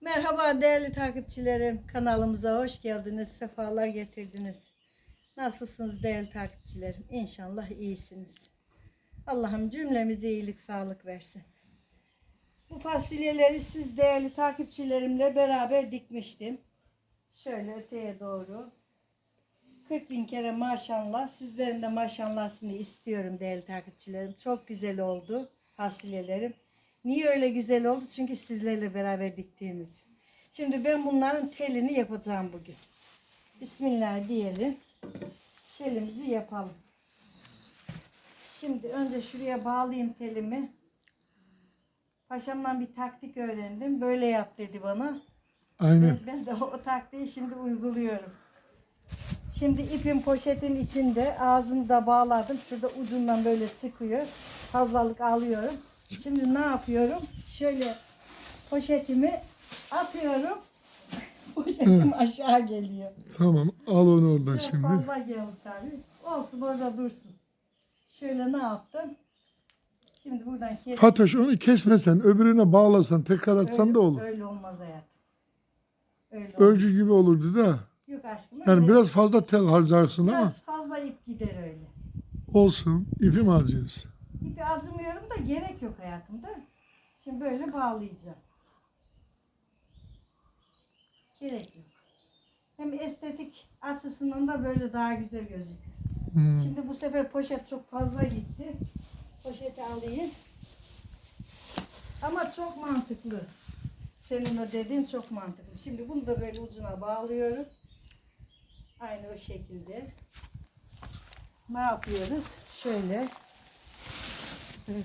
Merhaba değerli takipçilerim. Kanalımıza hoş geldiniz. Sefalar getirdiniz. Nasılsınız değerli takipçilerim? İnşallah iyisiniz. Allah'ım cümlemize iyilik, sağlık versin. Bu fasulyeleri siz değerli takipçilerimle beraber dikmiştim. Şöyle öteye doğru. 40 bin kere maşallah. Sizlerin de maşallahını istiyorum değerli takipçilerim. Çok güzel oldu fasulyelerim. Niye öyle güzel oldu? Çünkü sizlerle beraber diktiğim için. Şimdi ben bunların telini yapacağım bugün. Bismillah diyelim. Telimizi yapalım. Şimdi önce şuraya bağlayayım telimi. Paşamdan bir taktik öğrendim. Böyle yap dedi bana. Aynen. Ben de o taktiği şimdi uyguluyorum. Şimdi ipin poşetin içinde ağzını da bağladım. Şurada ucundan böyle çıkıyor. Fazlalık alıyorum. Şimdi ne yapıyorum? Şöyle poşetimi atıyorum. Poşetim aşağı geliyor. Tamam al onu oradan Biraz şimdi. fazla geldi tabii. Olsun orada dursun. Şöyle ne yaptım? Şimdi buradan kes. Fatoş onu kesmesen öbürüne bağlasan tekrar atsan da olur. Öyle olmaz hayatım. Öyle olmaz. Ölçü gibi olurdu da. Yok aşkım. Yani öyle- biraz fazla tel harcarsın ama Biraz fazla ip gider öyle. olsun. İpi mi harcıyorsun? İpi acımıyorum da gerek yok hayatımda. Şimdi böyle bağlayacağım. Gerek yok. Hem estetik açısından da böyle daha güzel gözüküyor. Hmm. Şimdi bu sefer poşet çok fazla gitti. Poşeti alayım. Ama çok mantıklı. Senin o dediğin çok mantıklı. Şimdi bunu da böyle ucuna bağlıyorum. Aynı o şekilde. Ne yapıyoruz? Şöyle.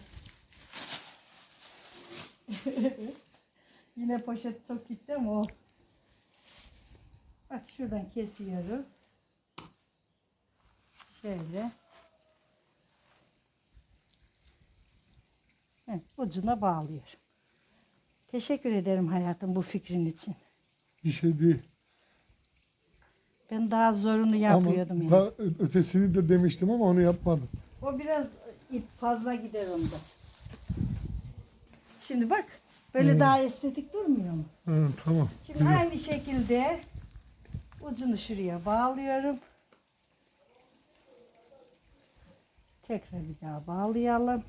Yine poşet çok gitti ama olsun. Bak şuradan kesiyorum. Şöyle. Heh, ucuna bağlıyorum. Teşekkür ederim hayatım bu fikrin için. Bir şey değil. Ben daha zorunu yapıyordum ama yani. daha ötesini de demiştim ama onu yapmadım. O biraz ip fazla gider onda. Şimdi bak böyle Hmm. daha estetik durmuyor mu? Ha, tamam. Şimdi Güzel. aynı şekilde ucunu şuraya bağlıyorum. Tekrar bir daha bağlayalım.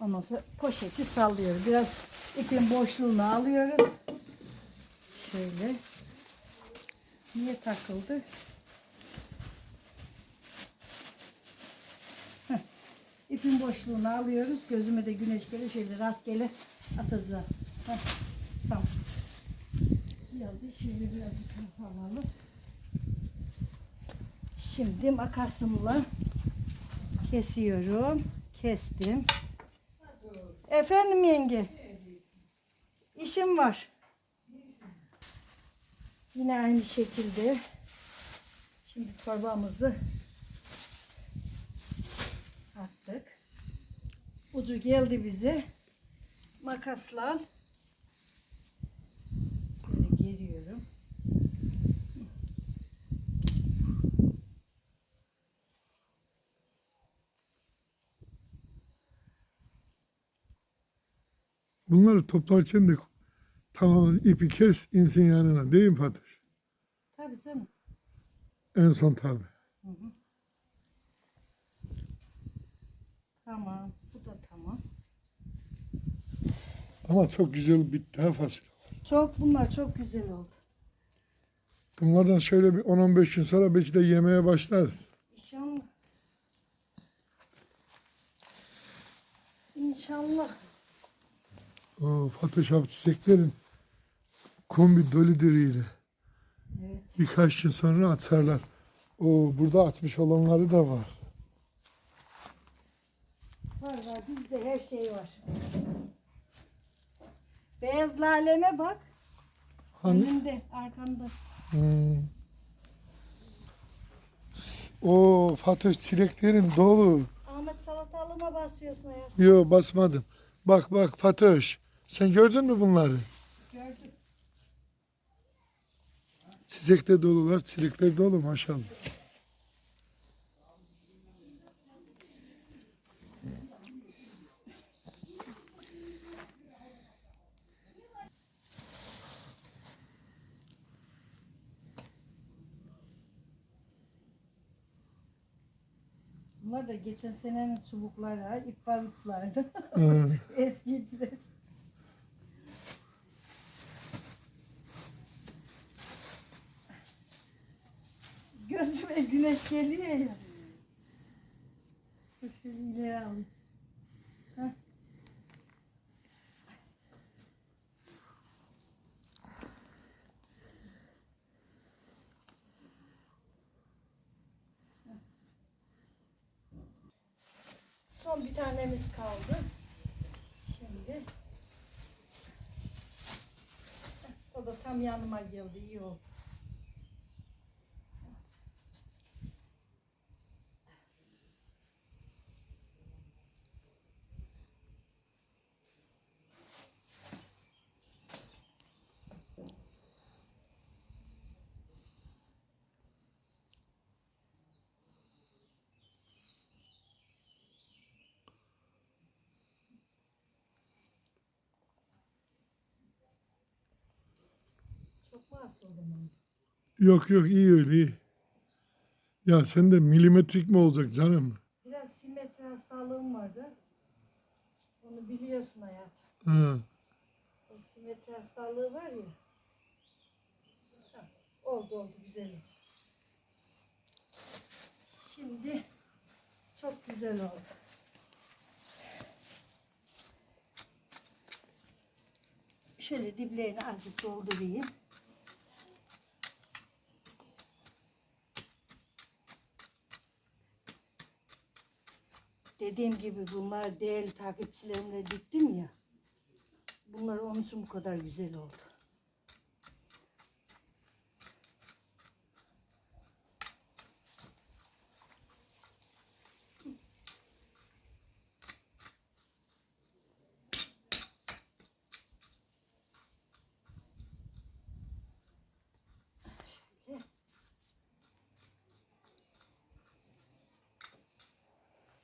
Ondan sonra poşeti sallıyoruz. Biraz ipin boşluğunu alıyoruz. Şöyle. Niye takıldı? İpin boşluğunu alıyoruz. Gözüme de güneş gelir. Şöyle rastgele atacağım. Heh. Tamam. Geldi. Şimdi biraz tarafa alalım. Şimdi makasımla kesiyorum. Kestim. Efendim yenge. İşim var. Yine aynı şekilde. Şimdi torbamızı Ucu geldi bize. Makasla böyle geriyorum. Bunları toplarken de tamamen ipi kes insin yanına değil mi Fatoş? Tabii canım. En son tabi. Tamam. Da tamam. Ama çok güzel bitti ha fasulye. Çok bunlar çok güzel oldu. Bunlardan şöyle bir 10-15 gün sonra belki de yemeye başlarız. İnşallah. İnşallah. O Fatoş abi çiçeklerin kombi dolu dürüyle. Evet. Birkaç gün sonra atarlar. O burada atmış olanları da. Var var bizde her şey var. Beyaz laleme bak. Hani Önünde, arkanda. Hmm. O Fatoş çileklerin dolu. Ahmet salatalığıma basıyorsun ya. Yo basmadım. Bak bak Fatoş. Sen gördün mü bunları? Gördüm. Çiçekte dolular, çilekler dolu maşallah. Bunlar da geçen senenin çubukları, ip barutları. Ha, Eski ipler. Gözüme güneş geliyor ya. Şöyle ileri alayım. Son bir tanemiz kaldı. Şimdi o da tam yanıma geldi. iyi oldu. Yok yok iyi öyle iyi. Ya sen de milimetrik mi olacak canım? Biraz simetri hastalığım vardı. Onu biliyorsun hayatım. Ha. O simetri hastalığı var ya. Ha, Oldu oldu güzel oldu. Şimdi çok güzel oldu. Şöyle diplerini azıcık doldurayım. Dediğim gibi bunlar değerli takipçilerimle diktim ya. Bunlar onun için bu kadar güzel oldu.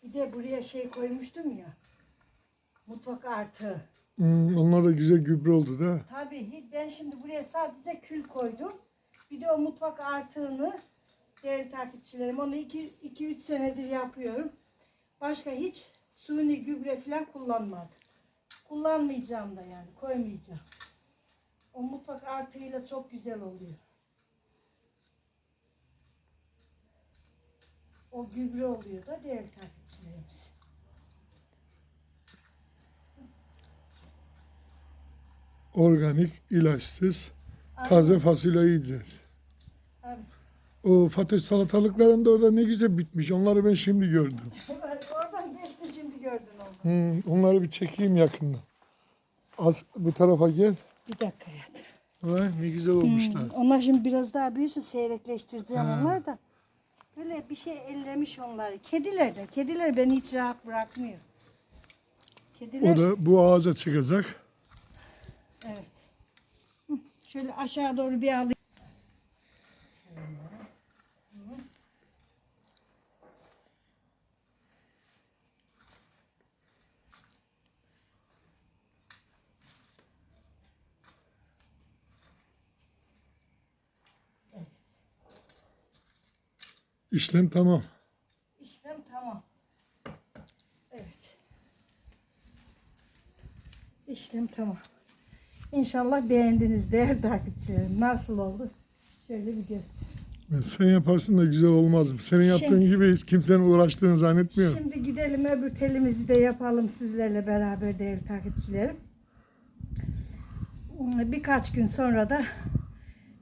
Şöyle. Bir de buraya şey koymuştum ya. Mutfak artı. Hmm, onlar da güzel gübre oldu da. Tabii ben şimdi buraya sadece kül koydum. Bir de o mutfak artığını değerli takipçilerim onu 2-3 senedir yapıyorum. Başka hiç suni gübre falan kullanmadım. Kullanmayacağım da yani koymayacağım. O mutfak artığıyla çok güzel oluyor. O gübre oluyor da değerli takipçilerimiz. Organik, ilaçsız, taze fasulye yiyeceğiz. Abi, O patates salatalıkların da orada ne güzel bitmiş. Onları ben şimdi gördüm. oradan geçti şimdi gördün onu. Hmm, onları bir çekeyim yakından. Az bu tarafa gel. Bir dakika hayatım. Vay ne güzel olmuşlar. Onlar şimdi biraz daha büyüsün seyrekleştireceğim Ha. onlar da. Böyle bir şey ellemiş onları. Kediler de. Kediler beni hiç rahat bırakmıyor. Kediler. O da bu ağaca çıkacak. Evet. Şöyle aşağı doğru bir alayım. İşlem tamam. İşlem tamam. Evet. İşlem tamam. İnşallah beğendiniz değerli takipçilerim. Nasıl oldu? Şöyle bir göster. Sen yaparsın da güzel olmaz mı? Senin yaptığın Şimdi- gibi hiç kimsenin uğraştığını zannetmiyorum. Şimdi gidelim öbür telimizi de yapalım sizlerle beraber değerli takipçilerim. Birkaç gün sonra da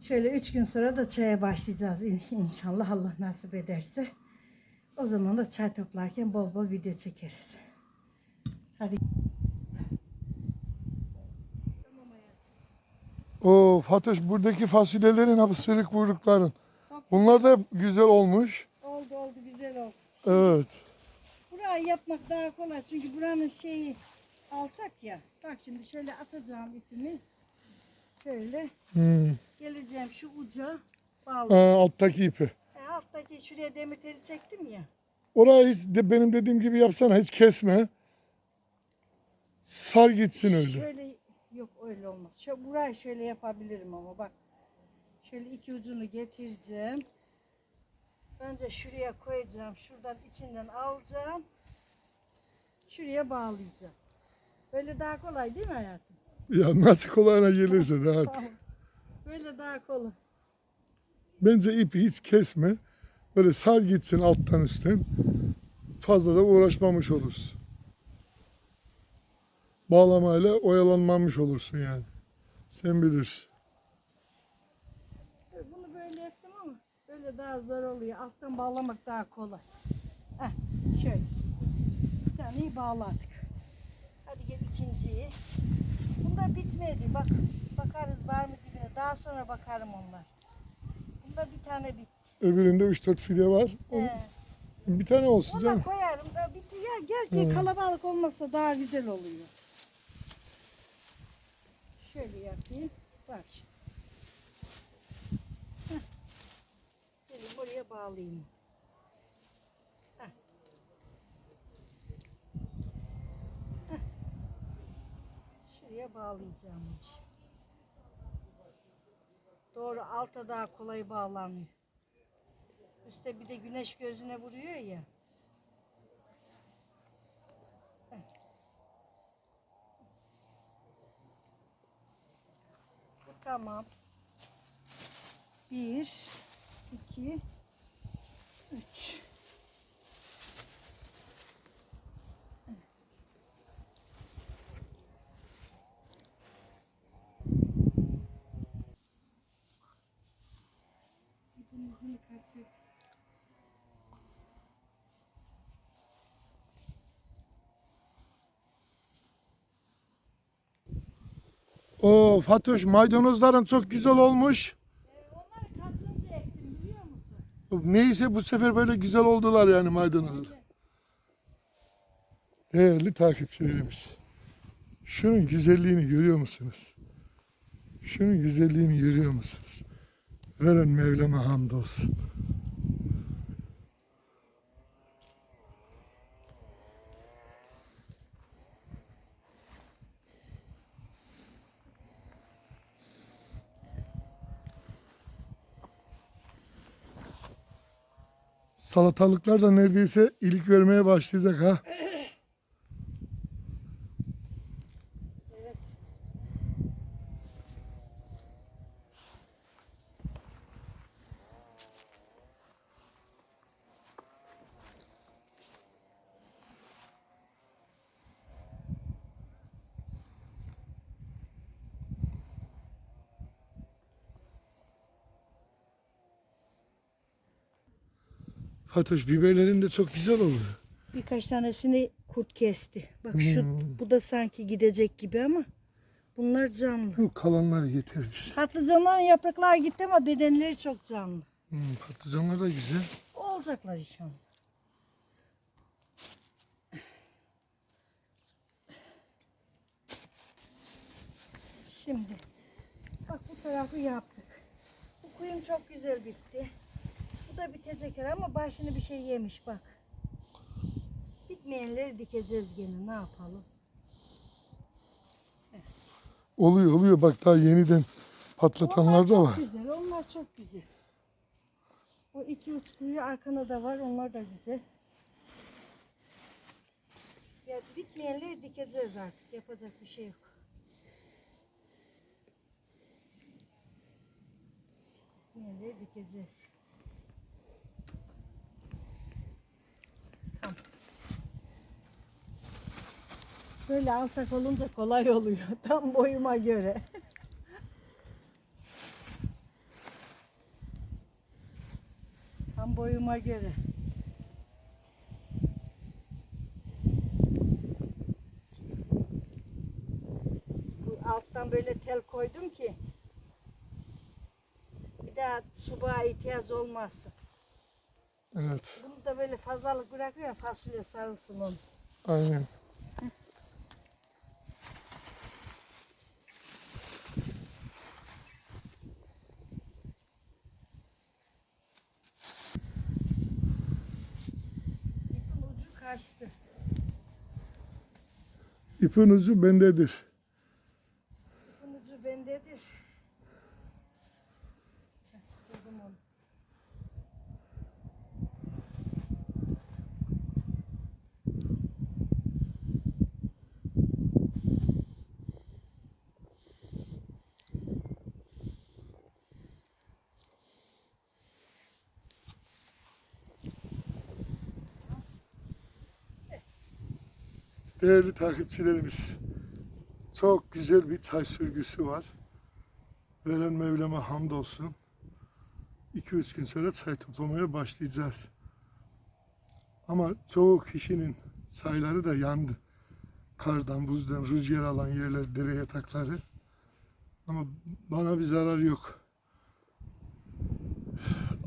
şöyle üç gün sonra da çaya başlayacağız in- inşallah Allah nasip ederse. O zaman da çay toplarken bol bol video çekeriz. Hadi. O Fatoş buradaki fasulyelerin hep sırık kuyrukların. Bunlar da güzel olmuş. Oldu oldu güzel oldu. Evet. Burayı yapmak daha kolay çünkü buranın şeyi alçak ya. Bak şimdi şöyle atacağım ipimi. Şöyle Hmm. geleceğim şu uca Ha, bağlayacağım. alttaki ipi. E, alttaki şuraya demir teli çektim ya. Orayı hiç de benim dediğim gibi yapsana hiç kesme. Sar gitsin öyle. Şöyle yok öyle olmaz. Şöyle burayı şöyle yapabilirim ama bak. Şöyle iki ucunu getireceğim. Önce şuraya koyacağım. Şuradan içinden alacağım. Şuraya bağlayacağım. Böyle daha kolay değil mi hayatım? Ya nasıl kolayına gelirse de artık. Böyle daha kolay. Bence ipi hiç kesme. Böyle sar gitsin alttan üstten. Fazla da uğraşmamış olursun. Bağlamayla oyalanmamış olursun yani. Sen bilirsin. Bunu böyle ettim ama böyle daha zor oluyor. Alttan bağlamak daha kolay. Heh, şöyle. Bir taneyi bağladık. Hadi gel ikinciyi. Bak bakarız var mı dibine. Daha sonra bakarım onlar. Bunda bir tane bitti. Öbüründe 3-4 fide var. O- He. Bir tane olsun Ona canım. koyarım. Da bitti ya gel ki kalabalık olmasa daha güzel oluyor. Şöyle yapayım. Bak. şimdi. Heh. Buraya bağlayayım. Şuraya bağlayacağım. bunu şimdi. Doğru alta daha kolay bağlanıyor. Üste bir de güneş gözüne vuruyor ya. Tamam. Bir, iki, üç. Bunu kaçır. O Fatoş maydanozların çok güzel olmuş. Ee, onları kaçıncı ektim biliyor musun? Neyse bu sefer böyle güzel oldular yani maydanozlar. Değerli takipçilerimiz. Şunun güzelliğini görüyor musunuz? Şunun güzelliğini görüyor musunuz? Veren Mevlam'a hamdolsun. Salatalıklar da neredeyse ilik vermeye başlayacak ha. Fatoş biberlerin de çok güzel oluyor. Birkaç tanesini kurt kesti. Bak şu bu da sanki gidecek gibi ama bunlar canlı. Bu kalanlar yeter bize. Patlıcanların yapraklar gitti ama bedenleri çok canlı. Hmm, patlıcanlar da güzel. Olacaklar inşallah. Şimdi bak bu tarafı yaptık. Bu kuyum çok güzel bitti. Da bitecek ama başını bir şey yemiş bak. Bitmeyenleri dikeceğiz gene ne yapalım. Oluyor oluyor bak daha yeniden patlatanlar Onlar da var. güzel, onlar çok güzel. O iki uç kuyu arkana da var, onlar da güzel. Ya bitmeyenleri dikeceğiz artık, yapacak bir şey yok. Bitmeyenleri dikeceğiz. Böyle alçak olunca kolay oluyor. Tam boyuma göre. Tam boyuma göre. Bu alttan böyle tel koydum ki bir daha çubuğa ihtiyaç olmazsın. Evet Bunu da böyle fazlalık bırakıyor fasulye sarılsın onu. aynen. İpin ucu kaçtı. İpin ucu bendedir. İpin ucu bendedir. Heh, buldum onu. Değerli takipçilerimiz. Çok güzel bir çay sürgüsü var. Veren Mevlam'a hamdolsun. 2-3 gün sonra çay toplamaya başlayacağız. Ama çoğu kişinin çayları da yandı. Kardan, buzdan, rüzgar alan yerler, dere yatakları. Ama bana bir zarar yok.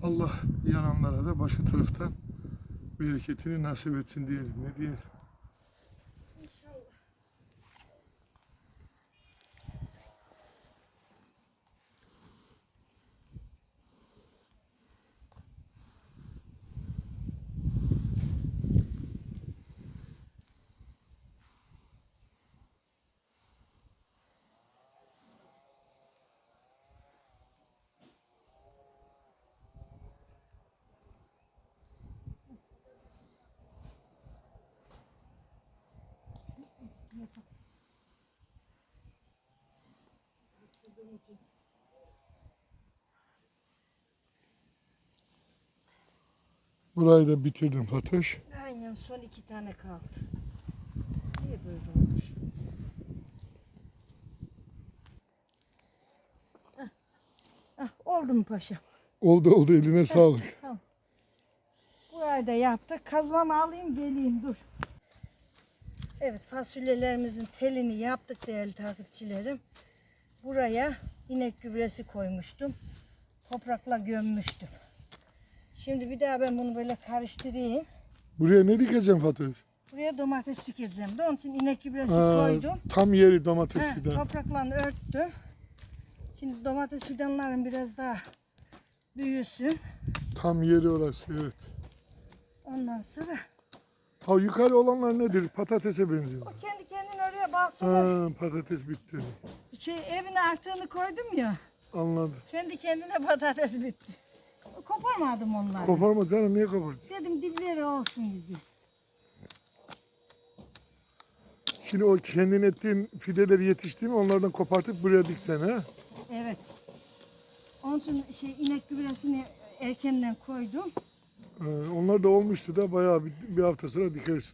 Allah yananlara da başka taraftan bereketini nasip etsin diyelim. Ne diyelim? Burayı da bitirdim Fatoş. Aynen son iki tane kaldı. Niye böyle olmuş? Ah, ah, oldu mu paşam? Oldu oldu eline sağlık. Burayı da yaptık. Kazmamı alayım geleyim dur. Evet fasulyelerimizin telini yaptık değerli takipçilerim. Buraya inek gübresi koymuştum. Toprakla gömmüştüm. Şimdi bir daha ben bunu böyle karıştırayım. Buraya ne dikeceğim Fatoş? Buraya domates dikeceğim de onun için inek gübresi Aa, koydum. tam yeri domates He, fidan. toprakla örttüm. Şimdi domates fidanlarım biraz daha büyüsün. Tam yeri orası evet. Ondan sonra Ha yukarı olanlar nedir? Patatese benziyor. o kendi kendine oraya baksın. Ha, patates bitti. Şey, evin artığını koydum ya. Anladım. Kendi kendine patates bitti. Koparmadım onları. Koparma canım niye koparacaksın? Dedim dipleri olsun bizi. Şimdi o kendin ettiğin fideleri yetişti mi onlardan kopartıp buraya diksen ha? Evet. Onun için şey inek gübresini erkenden koydum. Ee, onlar da olmuştu da bayağı bir, bir hafta sonra dikeriz.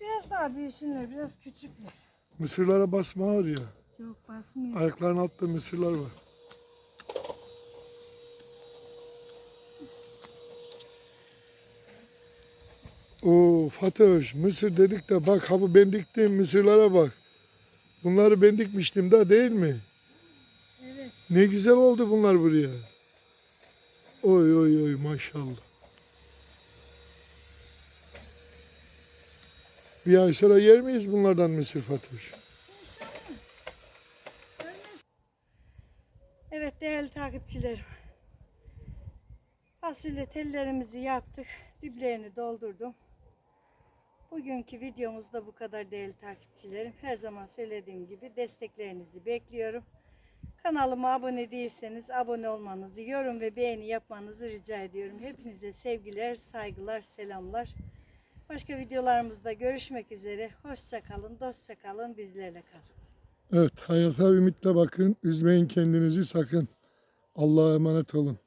Biraz daha büyüsünler, biraz küçükler. Mısırlara basma ağır ya. Yok basmıyor. Ayaklarının altında mısırlar var. Oo Fatoş mısır dedik de bak ha bu ben diktiğim mısırlara bak. Bunları ben dikmiştim da değil mi? Evet. Ne güzel oldu bunlar buraya. Oy oy oy maşallah. Bir ay sonra yer miyiz bunlardan mısır Fatoş? Evet değerli takipçilerim. Fasulye tellerimizi yaptık. Diplerini doldurdum. Bugünkü videomuz da bu kadar değerli takipçilerim. Her zaman söylediğim gibi desteklerinizi bekliyorum. Kanalıma abone değilseniz abone olmanızı, yorum ve beğeni yapmanızı rica ediyorum. Hepinize sevgiler, saygılar, selamlar. Başka videolarımızda görüşmek üzere. Hoşça kalın, dostça kalın, bizlerle kalın. Evet hayata ümitle bakın. Üzmeyin kendinizi sakın. Allah'a emanet olun.